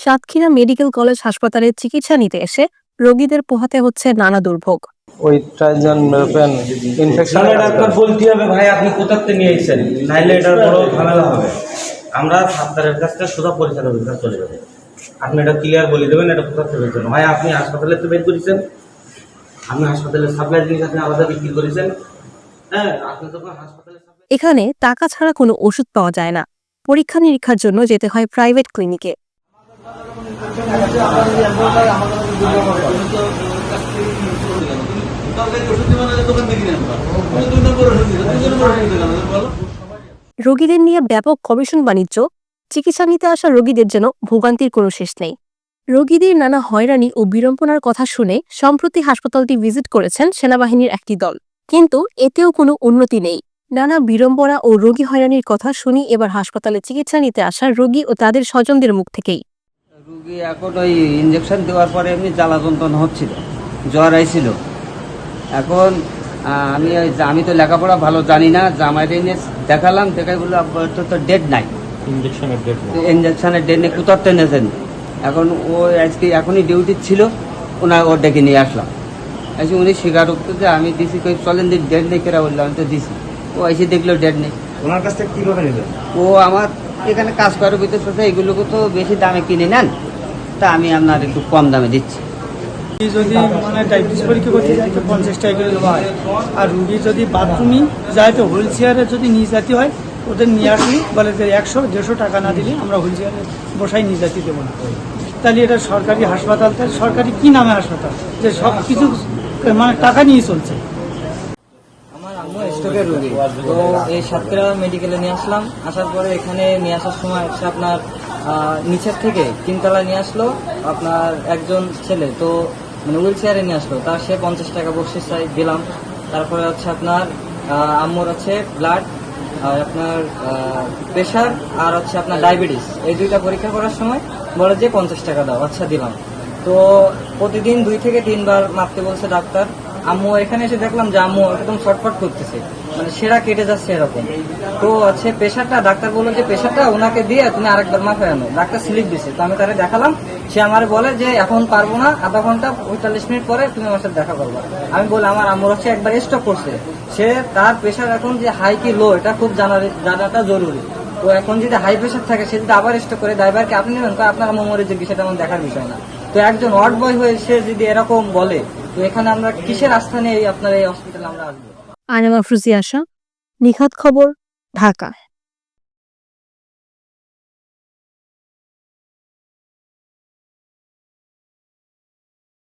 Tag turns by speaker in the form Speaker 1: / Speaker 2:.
Speaker 1: Satkhira medical college হাসপাতালে চিকিৎসা নিতে এসে রোগীদের পোহাতে হচ্ছে নানা দুর্ভোগ।
Speaker 2: ওই ট্রাইজন মেরোপেন ইনফেকশন
Speaker 3: ডাক্তার বলতে হবে ভাই আপনি কোথাতে নিয়ে এসেছেন? নাইলে এটার বড় ঝামেলা হবে। আমরা ডাক্তারের কাছ থেকে সোজা পরিচালকের কাছে চলে যাব। আপনি এটা ক্লিয়ার বলে দেবেন এটা কোথা থেকে হয়েছে? ভাই আপনি হাসপাতালে তো বের করেছেন। আপনি হাসপাতালে সাপ্লাই জিনিস আপনি আলাদা বিক্রি করেছেন। হ্যাঁ আপনি যখন হাসপাতালে
Speaker 1: এখানে টাকা ছাড়া কোনো ওষুধ পাওয়া যায় না। পরীক্ষা নিরীক্ষার জন্য যেতে হয় প্রাইভেট ক্লিনিকে রোগীদের নিয়ে ব্যাপক কমিশন বাণিজ্য, চিকিৎসা নিতে আসা রোগীদের যেন ভোগান্তির কোনো শেষ নেই। রোগীদের নানা হয়রানি ও বিড়ম্বনার কথা শুনে সম্প্রতি হাসপাতালটি ভিজিট করেছেন সেনাবাহিনীর একটি দল। কিন্তু এতেও কোনো উন্নতি নেই। নানা বিড়ম্বনা ও রোগী হয়রানির কথা শুনি এবার হাসপাতালে চিকিৎসা নিতে আসা রোগী ও তাদের স্বজনদের মুখ থেকেই।
Speaker 4: রুগী এখন ওই ইঞ্জেকশন দেওয়ার পরে এমনি জ্বালা যন্ত্রণা হচ্ছিল জ্বর আইছিল। এখন আমি ওই আমি তো লেখাপড়া ভালো জানি না জামাইরে এনে দেখালাম দেখাই বলল আপাতত তো ডেট নাই।
Speaker 3: ইঞ্জেকশনের ডেট
Speaker 4: ইঞ্জেকশনের ডেট নেই কোথাও টেনেছেন এখন ও আজকে এখনই ডিউটি ছিল ওনার ওর ডেকে নিয়ে আসলাম। আজকে উনি স্বীকারোক্ত যে আমি দিছি কই চলেন দিন ডেট নেই কেরা বললাম আমি তো দিছি। ও এসে দেখল ডেট নেই।
Speaker 3: ওনার কাছ থেকে কীভাবে নেবেন
Speaker 4: ও আমার এখানে কাজ ভিতরে সাথে এগুলোকে তো বেশি দামে কিনে নেন। তা আমি আপনার একটু কম দামে দিচ্ছি।
Speaker 5: যদি মানে ডায়াবেটিস পরীক্ষা করতে যায় তো পঞ্চাশ টাকা করে দেওয়া হয়। আর রুগী যদি বাথরুমই যায় তো হুইল চেয়ারে যদি নিয়ে যেতে হয় ওদের নিয়ে আসলে বলে যে একশো দেড়শো টাকা না দিলে আমরা হুইল চেয়ারে বসাই নিয়ে যেতে দেবো না। তাহলে এটা সরকারি হাসপাতাল তাহলে সরকারি কি নামে হাসপাতাল? যে সব কিছু মানে টাকা নিয়ে চলছে।
Speaker 6: স্ট্রোকের রোগী। তো এই সাতক্ষীরা মেডিকেলে নিয়ে আসলাম। আসার পরে এখানে নিয়ে আসার সময় হচ্ছে আপনার নিচের থেকে তিনতলা নিয়ে আসলো আপনার একজন ছেলে। তো মানে হুইল চেয়ারে নিয়ে আসলো। তার সে পঞ্চাশ টাকা বকশিস চাই দিলাম। তারপরে হচ্ছে আপনার আম্মুর হচ্ছে ব্লাড আর আপনার প্রেশার আর হচ্ছে আপনার ডায়াবেটিস এই দুইটা পরীক্ষা করার সময় বলে যে পঞ্চাশ টাকা দাও। আচ্ছা দিলাম। তো প্রতিদিন দুই থেকে তিনবার মাপতে বলছে ডাক্তার। আম্মু, এখানে এসে দেখলাম যে আম্মু একদম ছটফট করতেছে। মানে সেরা কেটে যাচ্ছে এরকম। তো হচ্ছে প্রেশারটা ডাক্তার বলল যে প্রেশারটা ওনাকে দিয়ে তুমি আরেকবার মাপে আনো। ডাক্তার স্লিপ দিছে। তো আমি তারে দেখালাম। সে আমার বলে যে, এখন পারব না, আধা ঘণ্টা, পঁয়তাল্লিশ মিনিট পরে তুমি আমার সাথে দেখা করবে। আমি বলি, আমার আম্মুর হচ্ছে একবার স্টক করছে। সে তার প্রেশার এখন যে হাই কি লো এটা খুব জানা, জানাটা জরুরি। তো এখন যদি হাই প্রেশার থাকে, সে যদি আবার স্টক করে, ড্রাইভারকে আপনি নেবেন? তো আপনার আম্মু যে বিষয়টা আমার দেখার বিষয় না। তো একজন ওয়ার্ড বয় হয়ে সে যদি এরকম বলে এখানে আমরা কিসের
Speaker 1: মাফরুজি আশা নিখাত খবর ঢাকা।